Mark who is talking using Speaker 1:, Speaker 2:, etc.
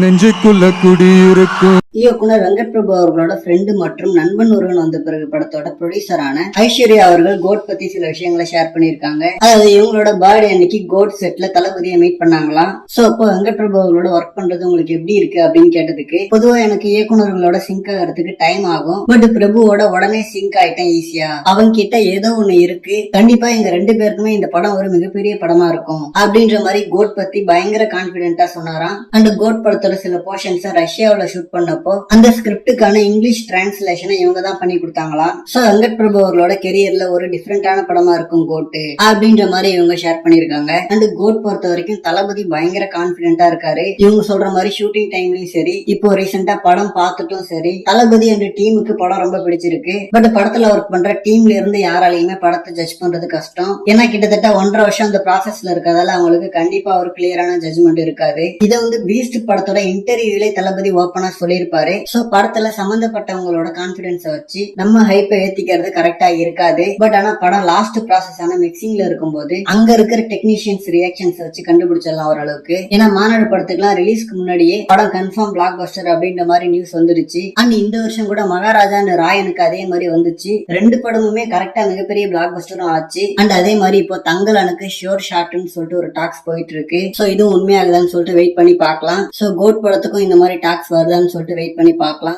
Speaker 1: நெஞ்சுக்குள்ள குடியிருக்கும்.
Speaker 2: இயக்குனர் வெங்கட் பிரபு அவர்களோட ஃப்ரெண்டு மற்றும் நண்பன் ஒருவன் வந்த பிறகு படத்தோட ப்ரொடியூசரான ஐஸ்வர்யா அவர்கள் கோட் பத்தி சில விஷயங்களை ஷேர் பண்ணிருக்காங்க அதாவது இவங்களோட பர்த்டே அன்னைக்கு கோட் செட்ல தளபதியை மீட் பண்ணாங்களாம் சோ அப்போ வெங்கட் பிரபு அவர்களோட ஒர்க் பண்றது உங்களுக்கு எப்படி இருக்கு அப்படின்னு கேட்டதுக்கு பொதுவா எனக்கு இயக்குனர்களோட சிங்க் ஆகிறதுக்கு டைம் ஆகும். பட் பிரபுவோட உடனே சிங்க் ஆயிட்டேன் ஈஸியா அவங்க கிட்ட ஏதோ ஒண்ணு இருக்கு. கண்டிப்பா எங்க ரெண்டு பேருக்குமே இந்த படம் ஒரு மிகப்பெரிய படமா இருக்கும். அப்படின்ற மாதிரி கோட் பத்தி பயங்கர கான்பிடென்ட்டா சொன்னாராம். அண்ட் கோட் படத்தோட சில போர்ஷன்ஸை ரஷ்யாவில் ஷூட் பண்ணப்போ அந்த ஸ்கிரிப்டுக்கான இங்கிலீஷ் டிரான்ஸ்லேஷனை இவங்க தான் பண்ணி கொடுத்தாங்களா? சோ வெங்கட் பிரபு அவர்களோட கெரியர்ல ஒரு டிஃப்ரெண்டான படமா இருக்கும் கோட்டு அப்படின்ற மாதிரி இவங்க ஷேர் பண்ணியிருக்காங்க. அண்ட் கோட் பொறுத்த வரைக்கும் தளபதி பயங்கர கான்பிடென்ட்டா இருக்காரு. இவங்க சொல்ற மாதிரி ஷூட்டிங் டைம்லயும் சரி இப்போ ரீசெண்டா படம் பார்த்துட்டும் சரி தளபதி அந்த டீமுக்கு படம் ரொம்ப பிடிச்சிருக்கு. பட் படத்துல ஒர்க் பண்ற டீம்ல இருந்து யாராலையுமே படத்தை ஜட்ஜ் பண்றது கஷ்டம். ஏன்னா கிட்டத்தட்ட ஒன்றரை வருஷம் அந்த ப்ராசஸ்ல இருக்கிறதால அவங்களுக்கு கண்டிப்பா ஒரு கிளியரான ஜட்ஜ்மெண்ட் இருக்காது. இதை வந்து பீஸ்ட் படத்தோட இன்டர்வியூலே தளபதி ஓப்பனா சொல்லியிருப்பாரு. சோ படத்துல சம்பந்தப்பட்டவங்களோட கான்பிடன்ஸ வச்சு நம்ம ஹைப்பை ஏத்திக்கிறது கரெக்டா இருக்காது. பட் ஆனா படம் லாஸ்ட் ப்ராசஸ் ஆன மிக்சிங்ல இருக்கும்போது அங்க இருக்கிற டெக்னீஷியன்ஸ் ரியாக்ஷன்ஸ் வச்சு கண்டுபிடிச்சிடலாம் ஓரளவுக்கு. ஏன்னா மாநாடு படத்துக்குலாம் ரிலீஸ்க்கு முன்னாடியே படம் கன்ஃபார்ம் பிளாக் பஸ்டர் அப்படின்ற மாதிரி நியூஸ் வந்துருச்சு. அண்ட் இந்த வருஷம் கூட மகாராஜான்னு ராயனுக்கு அதே மாதிரி வந்துச்சு. ரெண்டு படமுமே கரெக்டா மிகப்பெரிய பிளாக் பஸ்டரும் ஆச்சு. அண்ட் அதே மாதிரி இப்போ தங்கலனுக்கு ஷோர் ஷாட்னு சொல்லிட்டு ஒரு டாக்ஸ் போயிட்டு இருக்கு. சோ இதுவும் உண்மையாகுதான்னு சொல்லிட்டு வெயிட் பண்ணி பார்க்கலாம். சோ கோட் படத்துக்கும் இந்த மாதிரி டாக்ஸ் வருதான்னு சொல்லிட்டு வெயிட் பண்ணி பார்க்கலாம்.